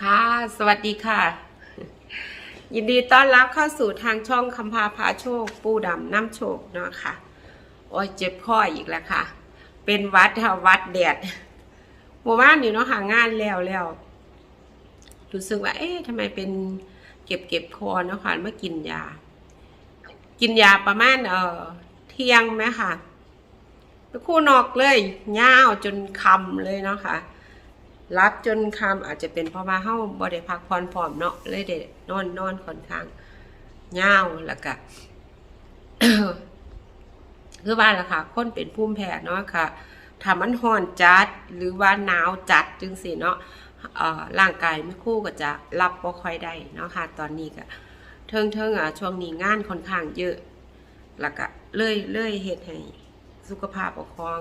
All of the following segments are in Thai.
ค่ะ สวัสดีค่ะ ยินดีต้อนรับเข้าสู่ทางช่องคำพาพาโชค ปูดำน้ำโชคเนาะค่ะ โอ้ยเจ็บคออีกแล้วค่ะ เป็นวัดค่ะวัดแดดหมู่บ้านอยู่เนาะค่ะงานแล้วแล้วรู้สึกว่า เอ๊ะทำไมเป็นเก็บเก็บคอเนาะค่ะเมื่อกินยา กินยาประมาณเอ่อเที่ยงไหมค่ะไปคู่นอกเลยย่าวจนคำเลยเนาะค่ะ รับจนคำอาจจะเป็นเพราะว่าเฮาบ่ได้พักผ่อนพร้อมเนาะเลยได้นอนนอนค่อนข้างยาวแล้วก็คือว่าล่ะค่ะคนเป็นภูมิแพ้เนาะค่ะถ้ามันร้อนจัดหรือว่าหนาวจัดจึงสิเนาะร่างกายไม่คู่ก็จะรับบ่ค่อยได้เนาะค่ะ ตอนนี้ก็เทิงเทิงอะช่วงนี้งานค่อนข้างเยอะ แล้วก็เลยเลยเฮ็ดให้สุขภาพของ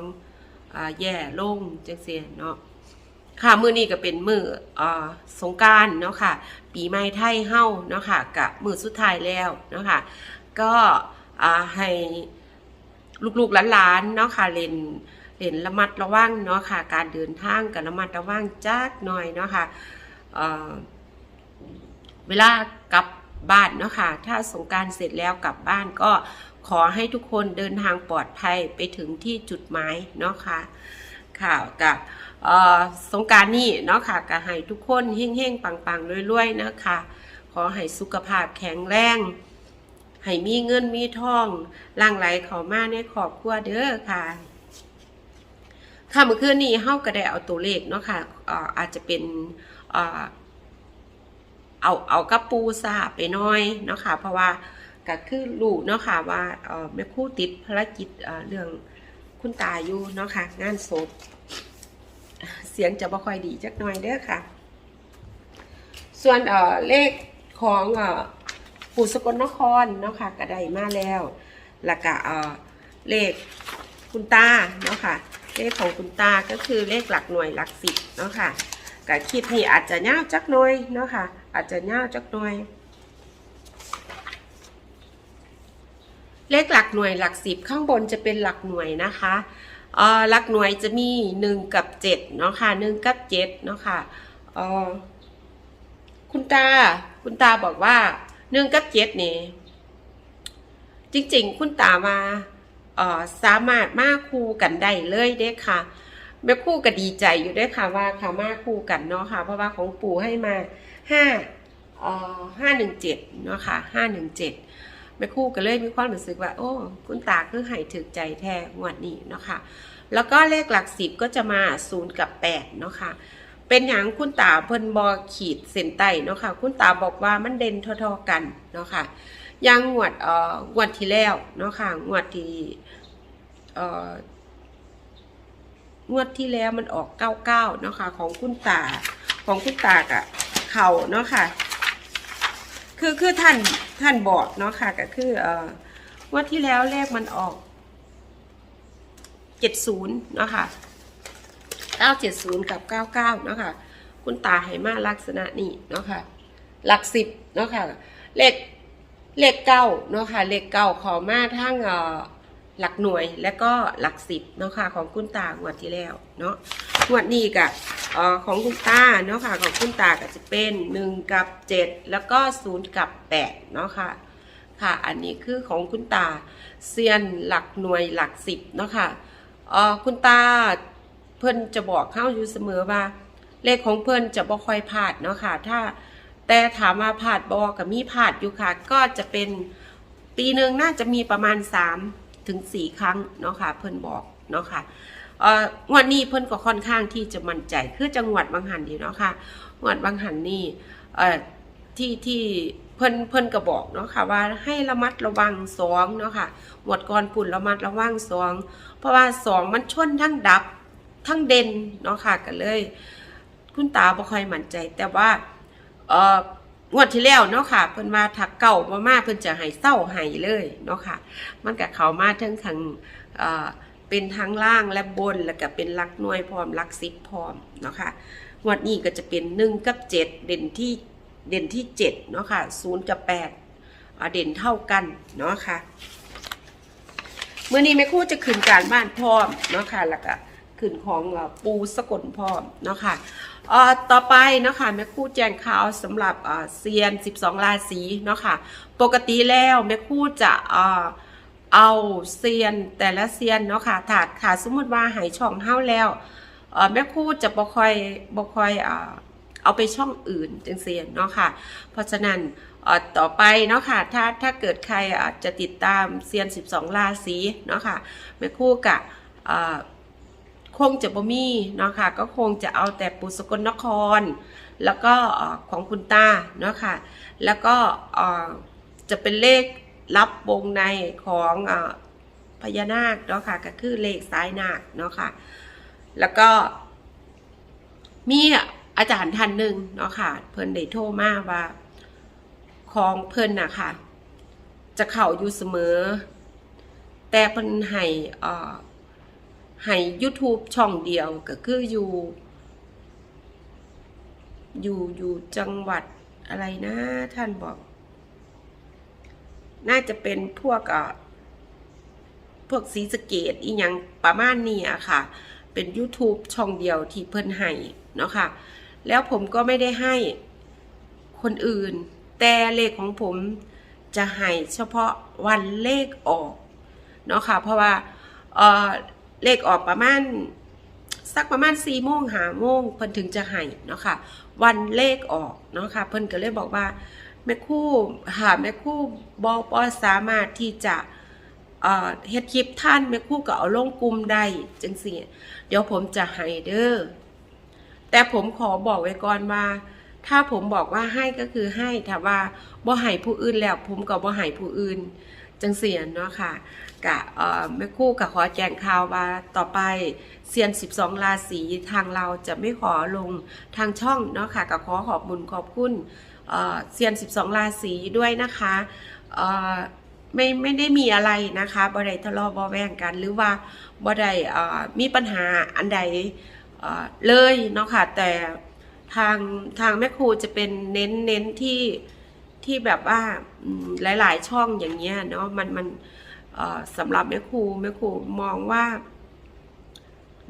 อ่าแย่ลงจังซี่เนาะ ค่ะมือนี้ก็เป็นมืออ่อสงการเนาะค่ะ ปีใหม่ไทยเฮ้าเนาะค่ะกับมือสุดท้ายแล้วเนาะค่ะก็อ่าให้ลูกๆหลานๆเนาะค่ะเล่นเล่นระมัดระวังเนาะค่ะ การเดินทางกับระมัดระวังจักหน่อยเนาะค่ะเอ่อเวลากลับบ้านเนาะค่ะ ถ้าสงการเสร็จแล้วกลับบ้านก็ขอให้ทุกคนเดินทางปลอดภัยไปถึงที่จุดหมายเนาะค่ะ ค่ะกับสงการนี่เนาะค่ะก็ให้ทุกคนเฮงๆ ปังๆรวยๆนะคะ ขอให้สุขภาพแข็งแรงให้มีเงินมีทองลั่งไหลเข้ามาในครอบครัวเด้อค่ะค่ะเมื่อคืนนี้เฮาก็ได้เอาตัวเลขเนาะค่ะอาจจะเป็นเอาเอากระปูซาไปน้อยเนาะค่ะเพราะว่าก็คือรู้เนาะค่ะว่าแม่คู่ติดภารกิจเรื่อง คุณตาอยู่เนาะค่ะ งานศพเสียงจะบ่ค่อยดีจักหน่อยเด้อค่ะ ส่วนเอ่อเลขของเอ่อปู่สกลนครเนาะค่ะก็ไดมาแล้วแล้วก็เอ่อเลขคุณตาเนาะค่ะ เลขของคุณตาก็คือเลขหลักหน่วยหลักสิบเนาะค่ะกับคลิปนี้อาจจะยาวจักหน่อยเนาะค่ะ อาจจะยาวจักหน่อย เลขหลักหน่วยหลักสิบข้างบนจะเป็นหลักหน่วยนะคะเอ่อหลักหน่วยจะมีหนึ่งกับเจ็ดเนาะค่ะหนึ่งกับเจ็ดเนาะค่ะเอ่อคุณตาคุณตาบอกว่าหนึ่งกับเจ็ดนี่จริงๆ คุณตามาเอ่อสามารถมาคู่กันได้เลยเด้ค่ะแม่คู่ก็ดีใจอยู่เด้ค่ะว่าค่ะมาคู่กันเนาะค่ะ เพราะว่าของปู่ให้มาห้าเอ่อห้าหนึ่งเจ็ดเนาะค่ะห้าหนึ่งเจ็ด แม่คู่ก็เลยมีความรู้สึกว่า โอ้ คุณตาคือให้ถึกใจแท้งวดนี้เนาะค่ะ แล้วก็เลขหลักสิบก็จะมาศูนย์กับแปดเนาะค่ะ เป็นอย่างคุณตาเพิ่นบอขีดเส้นใต้เนาะค่ะ คุณตาบอกว่ามันเด่นท่าๆกันเนาะค่ะยังงวดเอ่องวดที่แล้วเนาะค่ะงวดที่เอ่องวดที่แล้วมันออกเก้าเก้าเนาะค่ะ ของคุณตาของคุณตากะเข่าเนาะค่ะ คือคือท่านท่านบอกเนาะค่ะ ก็คือเอ่อว่าที่แล้วเลขมันออกเจ็ดศูนย์เนาะค่ะเก้าเจ็ดศูนย์กับเก้าเก้าเนาะค่ะ คุณตาไหมาลักษณะนี้เนาะค่ะ หลักสิบเนาะค่ะ เลขเลขเก้าเนาะค่ะ เลขเก้าขอมาทั้งเอ่อ หลักหน่วยและก็หลักสิบเนาะค่ะของคุณตางวดที่แล้วเนาะงวดนี้กับออของคุณตาเนาะค่ะของคุณตาก็จะเป็น 1 กับ 7 แล้วก็ 0 กับ8เนาะค่ะค่ะ อันนี้คือของคุณตาเซียนหลักหน่วยหลักสิบเนาะค่ะออคุณตาเพิ่นจะบอกเข้าอยู่เสมอว่า เลขของเพิ่นจะบ่ค่อยพลาดเนาะค่ะถ้าแต่ถามว่าพลาดบ่กับมีพลาดอยู่ค่ะ ก็จะเป็นปีหนึ่งน่าจะมีประมาณ 3 ถึง 4 ครั้งเนาะค่ะเพิ่นบอกเนาะค่ะเอ่องวดนี้เพิ่นก็ค่อนข้างที่จะมั่นใจคือจังหวัดบางหันดีเนาะค่ะจังหวัดบางหันนี่ที่ที่เพิ่นเพิ่นก็บอกเนาะค่ะว่าให้ระมัดระวังสองเนาะค่ะหมวดก่อนปุ่นระมัดระวังสองเพราะว่าสองมันชนทั้งดับทั้งเด่นเนาะค่ะก็เลย คุณตาบ่ค่อยมั่นใจแต่ว่าเออ งวดที่แล้วเนาะค่ะ เพิ่นมาถักเก่ามามาเพิ่นจะให้เศร้าให้เลยเนาะค่ะ มันก็เขามาทั้งทางเอ่อเป็นทั้งล่างและบนแล้วก็เป็นลักหน่วยพร้อมลักสิบพร้อมเนาะค่ะงวดนี้ก็จะเป็นหนึ่งกับเจ็ดเด่นที่เด่นที่เจ็ดเนาะค่ะศูนย์กับแปดเด่นเท่ากันเนาะค่ะเมื่อนี้แม่ครู่จะขึ้นการบ้านพร้อมเนาะค่ะแล้วก็ขึ้นของปูสกลพร้อมเนาะค่ะเอ่อ ต่อไปเนาะค่ะแม่คู่แจ้งข่าวสำหรับเซียน 12 ราศีเนาะค่ะปกติแล้วแม่คู่จะเอาเซียนแต่ละเซียนเนาะค่ะถ้าถ้าสมมติว่าหายช่องเฮาแล้วแม่คู่จะบ่ค่อยบ่ค่อยเอ่อเอาไปช่องอื่นจังเซี่เนาะค่ะเพราะฉะนั้นต่อไปเนาะค่ะถ้าถ้าเกิดใครจะติดตามเซียน 12 ราศีเนาะค่ะแม่คู่กะ คงจะบ่มีเนาะค่ะก็คงจะเอาแต่ปู่สกลนคร แล้วก็ของคุณตาเนาะค่ะแล้วก็จะเป็นเลขรับวงในของอพญานาคเนาะค่ะก็คือเลขสายนาคเนาะค่ะแล้วก็มีอาจารย์ท่านหนึ่งเนาะค่ะเพิ่นได้โทรมาว่าของเพิ่นน่ะค่ะ จะเข้าอยู่เสมอ แต่เพิ่นให้อ่อ ให้ YouTube ช่องเดียวก็คืออยู่ อยู่อยู่จังหวัดอะไรนะท่านบอก น่าจะเป็นพวกอ่อพวกสีสเกตอีหยังประมาณนี้อะค่ะ เป็น YouTube ช่องเดียวที่เพิ่นให้เนาะค่ะ แล้วผมก็ไม่ได้ให้คนอื่น แต่เลขของผมจะให้เฉพาะวันเลขออกเนาะค่ะ เพราะว่าเออ เลขออกประมาณสักประมาณ4โมงหาโมงเพิ่นถึงจะให้เนาะค่ะ วันเลขออกเนาะค่ะ เพิ่นก็เลยบอกว่าแม่คู่หาแม่คู่บอบอสามารถที่จะเอ่อเฮ็ดคลิปท่านแม่คู่ก็เอาลงกลุ่มได้จังซี่เดี๋ยวผมจะให้เด้อแต่ผมขอบอกไว้ก่อนว่า ถ้าผมบอกว่าให้ก็คือให้ถ้าว่าบ่ให้ผู้อื่นแล้ว ผมก็บ่ให้ผู้อื่นจังเสียนเนาะค่ะ กะเอ่อแม่ครู่กับขอแจ้งข่าวว่าต่อไปเซียน 12 ราศีทางเราจะไม่ขอลงทางช่องเนาะค่ะกับขอขอบบุญขอบคุณเอ่อเซียน 12 ราศีด้วยนะคะเอ่อไม่ไม่ได้มีอะไรนะคะบ่ได้ทะเลาะบาะแวงกัน หรือว่าบ่ได้มีปัญหาอันใดเเลยเนาะค่ะแต่ทางทางแม่ครูจะเป็นเน้นเน้นที่ที่แบบว่าหลาย ๆ ช่องอย่างเงี้ยเนาะมันมันเอ่อ สำหรับแม่ครูแม่ครูมองว่า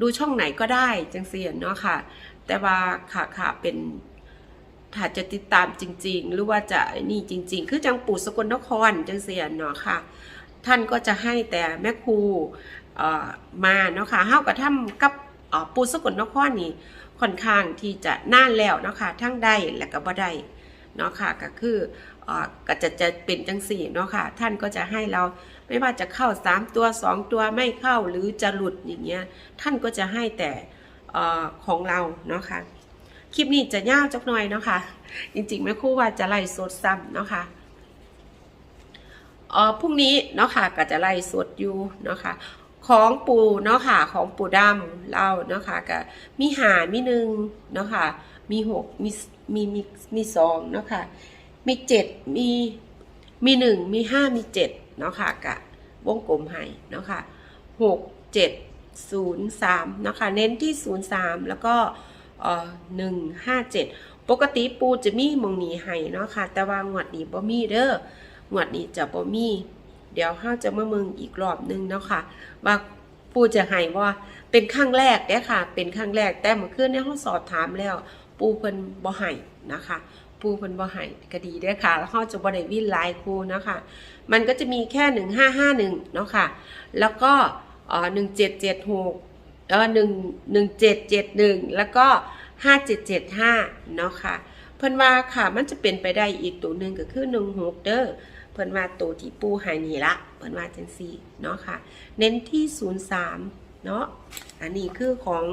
ดูช่องไหนก็ได้จังเสียนเนาะค่ะ แต่ว่าค่ะค่ะเป็นถ้าจะติดตามจริง ๆ หรือว่าจะนี่จริง ๆ คือจังปู่สกลนครจังเสียนเนาะค่ะ ท่านก็จะให้แต่แม่ครูมาเนาะค่ะเฮากระทำกับปู่สกลนครนี่ค่อนข้างที่จะน่านแล้วเนาะค่ะทั้งได้และก็บ่ได้เนาะค่ะก็คือเอ่อก็จะจะเป็นจังสี่เนาะค่ะ ท่านก็จะให้เรา ไม่ว่าจะเข้า3ตัว2ตัวไม่เข้าหรือจะหลุดอย่างเงี้ยท่านก็จะให้แต่ของเราเนาะค่ะคลิปนี้จะยาวจักหน่อยเนาะค่ะจริงๆแม่คู่ว่าจะไล่สดซ้ำเนาะค่ะเออพรุ่งนี้เนาะค่ะก็จะไล่สดอยู่เนาะค่ะของปูเนาะค่ะของปูดำเราเนาะค่ะก็มีหามีหนึ่งเนาะค่ะมีหกมีมีมีมีสองเนาะค่ะมีเจ็ดมีมีหนึ่งมีห้ามีเจ็ด เนาะค่ะกะวงกลมให้เนาะค่ะหกเจ็ดศูนย์สามเนาะค่ะเน้นที่ศูนย์สามแล้วก็เอ่อหนึ่งห้าเจ็ดปกติปูจะมีมองนี้ให้เนาะค่ะ แต่ว่างวดนี้บ่มีเด้องวดนี้จะบ่มี เดี๋ยวห้าจะมาเมืองอีกรอบนึงเนาะค่ะว่าปูจะให้ว่าเป็นครั้งแรกเด้ค่ะ เป็นครั้งแรกแต่เมื่อคืนเนี่ยเขาสอบถามแล้ว ปูเพิ่นบ่ให้นะคะ ปูเพิ่นบ่ให้ก็ดีเด้อค่ะ แล้วเขาจะบ่ได้วิ่นหลายครูนะคะ มันก็จะมีแค่ 1551เนาะค่ะ แล้วก็เอ่อ1776เอ่อ1 1771 แล้วก็ 5775เนาะค่ะ เพิ่นว่าค่ะมันจะเป็นไปได้อีกตัวหนึ่งก็คือ 16 เด้อเพิ่นว่าตัวที่ปูใหายนี่ละเพิ่นว่าจังซี่เนาะค่ะ เน้นที่ 03เนาะ อันนี้คือของ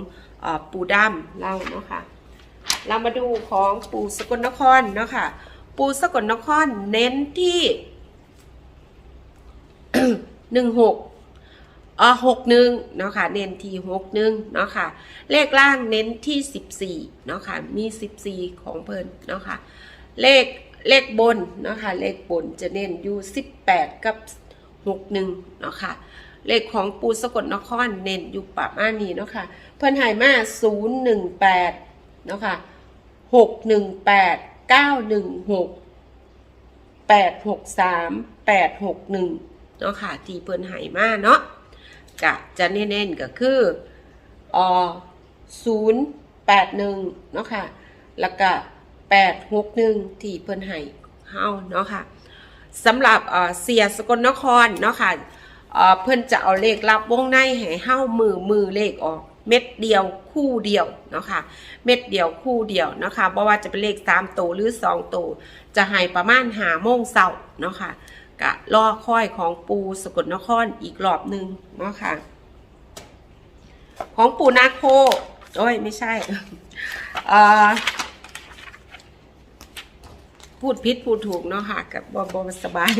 เออปูดำเราเนาะค่ะ เรามาดูของปูสกลนครเนาะค่ะ ปูสกลนครเน้นที่หนึ่งหกเออหกหนึ่งเนาะค่ะเน้นที่หกหนึ่งเนาะค่ะ เลขล่างเน้นที่สิบสี่เนาะค่ะมีสิบสี่ของเพิ่นเนาะค่ะ เลขเลขบนเนาะค่ะเลขบนจะเน้นอยู่สิบแปดกับหกหนึ่งเนาะค่ะเลขของปูสกลนครเน้นอยู่ประมาณนี้เนาะค่ะ เพิ่นหายมาศูนย์หนึ่งแปดเนาะค่ะ หกหนึ่งแปดเก้าหนึ่งหกแปดหกสามแปดหกหนึ่งเนาะค่ะที่เพิ่นหายมาเนาะกะจะเน้นๆก็คืออศูนย์แปดหนึ่งเนาะค่ะ แล้วก็แปดหกหนึ่งที่เพิ่นให้เฮาเนาะค่ะสำหรับเอ่อเสียสกลนครเนาะค่ะเอ่อเพิ่นจะเอาเลขลับวงในให้เฮามือมือเลขออก เม็ดเดียวคู่เดียวเนาะค่ะเม็ดเดียวคู่เดียวเนาะค่ะบ่ว่าจะเป็นเลข3ตัวหรือ2ตัวจะให้ประมาณหาโมงเช้าเนาะค่ะกะรอค่อยของปูสกลนครอีกรอบหนึ่งเนาะค่ะของปูนาโคโอ้ยไม่ใช่พูดพิษพูดถูกเนาะค่ะกับบบบสบาย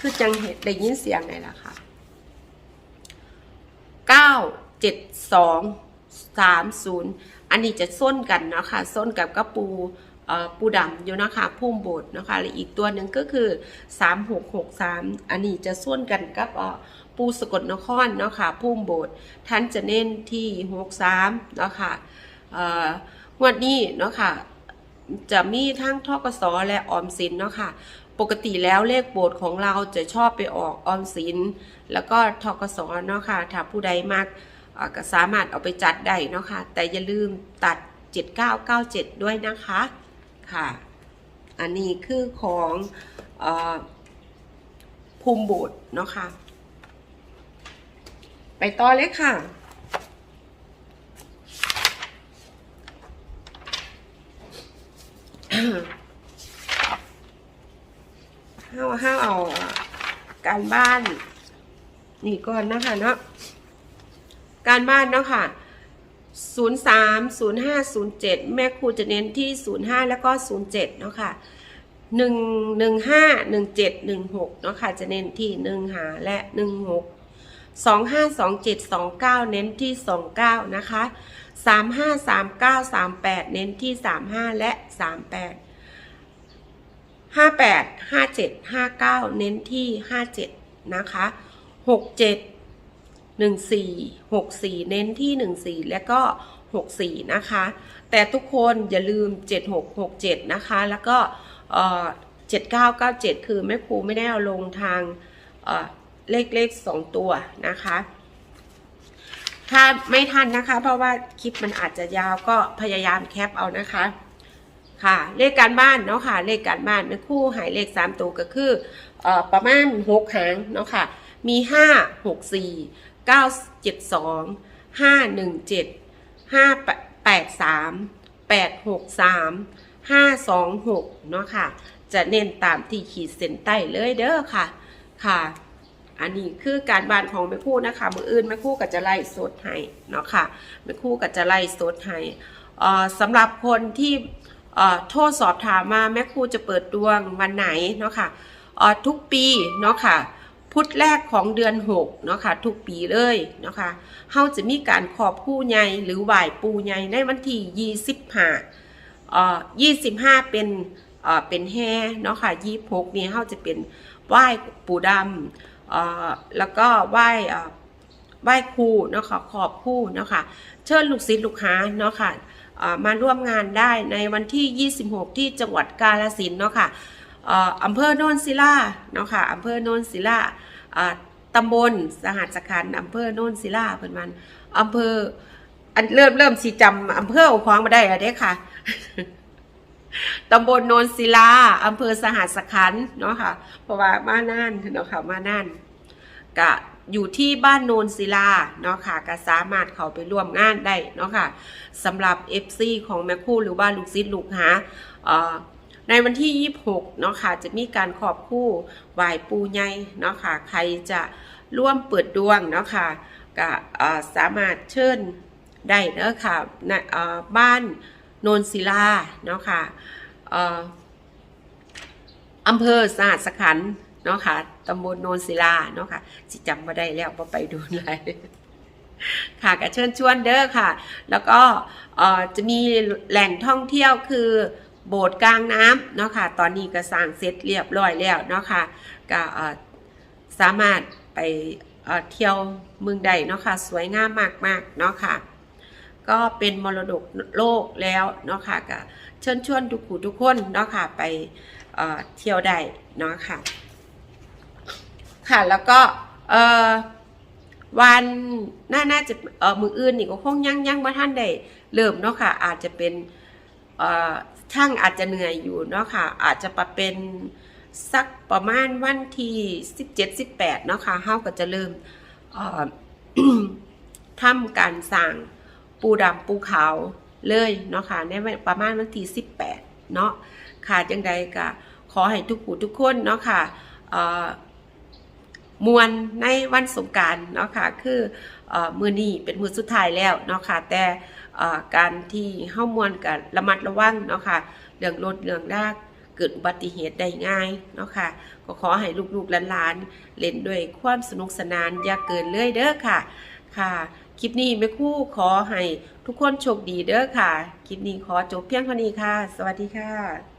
คือจังเห็นได้ยินเสียงไหนล่ะค่ะเก้าเจ็ด สองสามศูนย์อันนี้จะส้นกันเนาะค่ะส้นกับกระปูปูดำอยู่นะคะพุ่มโบดนะคะและอีกตัวหนึ่งก็คือสามหกหกสามอันนี้จะส้นกันกับปูสกลนครเนาะค่ะพุ่มโบสถ์ท่านจะเน้นที่หกสามเนาะค่ะเอ่องวดนี้เนาะค่ะจะมีทั้งทกสและออมสินเนาะค่ะปกติแล้วเลขโบสถ์ของเราจะชอบไปออกออมสิน แล้วก็ทกสเนาะค่ะถ้าผู้ใดมาก ก็สามารถเอาไปจัดได้เนาะค่ะ แต่อย่าลืมตัด 7997 ด้วยนะคะค่ะ อันนี้คือของอภูมิบสถ์เนาะค่ะ ไปต่อเลยค่ะห้าวห้าวเอาการบ้าน นี่ก่อนนะคะเนาะ การบ้านเนาะค่ะ 03 05 07 แม่ครูจะเน้นที่ 05 แล้วก็ 07 เนาะค่ะ 1 15 17 16 เนาะค่ะ จะเน้นที่ 1 หาและ 16สองห้าสองเจ็ดสองเก้าเน้นที่สองเก้านะคะสามห้าสามเก้าสามแปดเน้นที่สามห้าและสามแปดห้าแปดห้าเจ็ดห้าเก้าเน้นที่ห้าเจ็ดนะคะห กเจ็ดหนึ่งสี่หกสี่เน้นที่หนึ่งสี่และก็หกสี่นะคะ แต่ทุกคนอย่าลืมเจ็ดหกหกเจ็ดนะคะ แล้วก็เจ็ดเก้าเก้าเจ็ดคือแม่ครูไม่ได้เอาลงทางเเลขเลขสองตัวนะคะ ถ้าไม่ทันนะคะ เพราะว่าคลิปมันอาจจะยาวก็พยายามแคปเอานะคะค่ะเลขการบ้านเนาะค่ะเลขการบ้านเป็นคู่หายเลขสามตัวก็คือเอ่อประมาณหกหางเนาะค่ะมีห้าหกสี่ เก้าเจ็ดสองห้าหนึ่งเจ็ดห้าแปดสามแปดหกสามห้าสองหกเนาะค่ะ จะเน้นตามที่ขีดเส้นใต้เลยเด้อค่ะค่ะ อันนี้คือการบานของแม่คู่นะคะ มืออื่นแม่คู่ก็จะไล่สดให้เนาะค่ะแม่คู่ก็จะไล่สดให้เอ่อสำหรับคนที่โทษสอบถามมาแม่ครู่จะเปิดดวงวันไหนเนาะค่ะทุกปีเนาะค่ะ พุธแรกของเดือน6เนาะค่ะทุกปีเลยเนาะค่ะเฮาจะมีการขอบผู้ใหญ่หรือไหว้ปูใหญ่ในวันที่25เอ่อ25 เป็นเอ่อเป็นแห่เนาะค่ะ26นี่เฮาจะเป็นไหว้ปูดำเอ่อแล้วก็ไหว้เอ่อไหว้ครูเนาะค่ะขอบครูเนาะค่ะเชิญลูกศิษย์ลูกหาเนาะค่ะเอ่อมาร่วมงานได้ในวันที่ 26 ที่จังหวัดกาฬสินเนาะค่ะ อำเภอโนนศิลาเนาะค่ะอำเภอโนนศิลาตำบลสหัสขันอำเภอโนนศิลาเพิ่นมันอำเภออันเริ่มเริ่มสิจำอำเภอเอาของมาได้แล้วเด้ค่ะตำบลโนนศิลาอำเภอสหัสขันเนาะค่ะเพราะว่ามาน่านเนาะค่ะมาน่านกะอยู่ที่บ้านโนนศิลาเนาะค่ะก็สามารถเข้าไปร่วมงานได้เนาะค่ะสำหรับ FC ของแม่คู่หรือว่าลูกศิษย์ลูกหาเอ่อ ในวันที่ 26 เนาะค่ะจะมีการขอบคู่ไหวปูใหญ่เนาะค่ะใครจะร่วมเปิดดวงเนาะค่ะก็สามารถเชิญได้เนาะค่ะณเอ่อบ้านโนนศิลาเนาะค่ะเอ่ออำเภอสหัสขันเนาะค่ะตำบลโนนศิลาเนาะค่ะสิจำมาได้แล้วว่าไปดูอะไรค่ะก็เชิญชวนเด้อค่ะ แล้วก็จะมีแหล่งท่องเที่ยวคือ โบสถ์กลางน้ำเนาะค่ะ ตอนนี้ก็สร้างเสร็จเรียบร้อยแล้วเนาะค่ะก็สามารถไปเเที่ยวเมืองใดเนาะค่ะ สวยงามมากๆเนาะค่ะ ก็เป็นมรดกโลกแล้วเนาะค่ะก็เชิญชวนทุกผู้ทุกคนเนาะค่ะไปเเที่ยวได้เนาะค่ะ ค่ะแล้วก็วันน่าน่าจะเออมืออื่นนี่ก็คงยังยังบ่ท่านได้เริ่มเนาะค่ะ อาจจะเป็นเออ ช่างอาจจะเหนื่อยอยู่เนาะค่ะ อาจจะประเป็นสักประมาณวันที่17 18เนาะค่ะเฮาก็จะเริ่มเอ่อทำการสั่งปูดำปูขาวเลยเนาะค่ะในประมาณวันที่18เนาะค่ะจังใดก็ขอให้ทุกผู้ทุกคนเนาะค่ะเอ่อมวลในวันสงกรารเนาะค่ะคือเอมือนี้เป็นมือสุดท้ายแล้วเนาะค่ะแต่ การที่เฮ้ามวลกับระมัดระวังเนาะค่ะเรื่องรถเรื่องรากเกิดอุบัติเหตุได้ง่ายเนาะค่ะก็ขอให้ลูกๆหลานๆเล่นด้วยความสนุกสนานอย่าเกินเลยเด้อค่ะค่ะคลิปนี้แม่คู่ขอให้ทุกคนโชคดีเด้อค่ะ คลิปนี้ขอจบเพียงเท่านี้ค่ะ สวัสดีค่ะ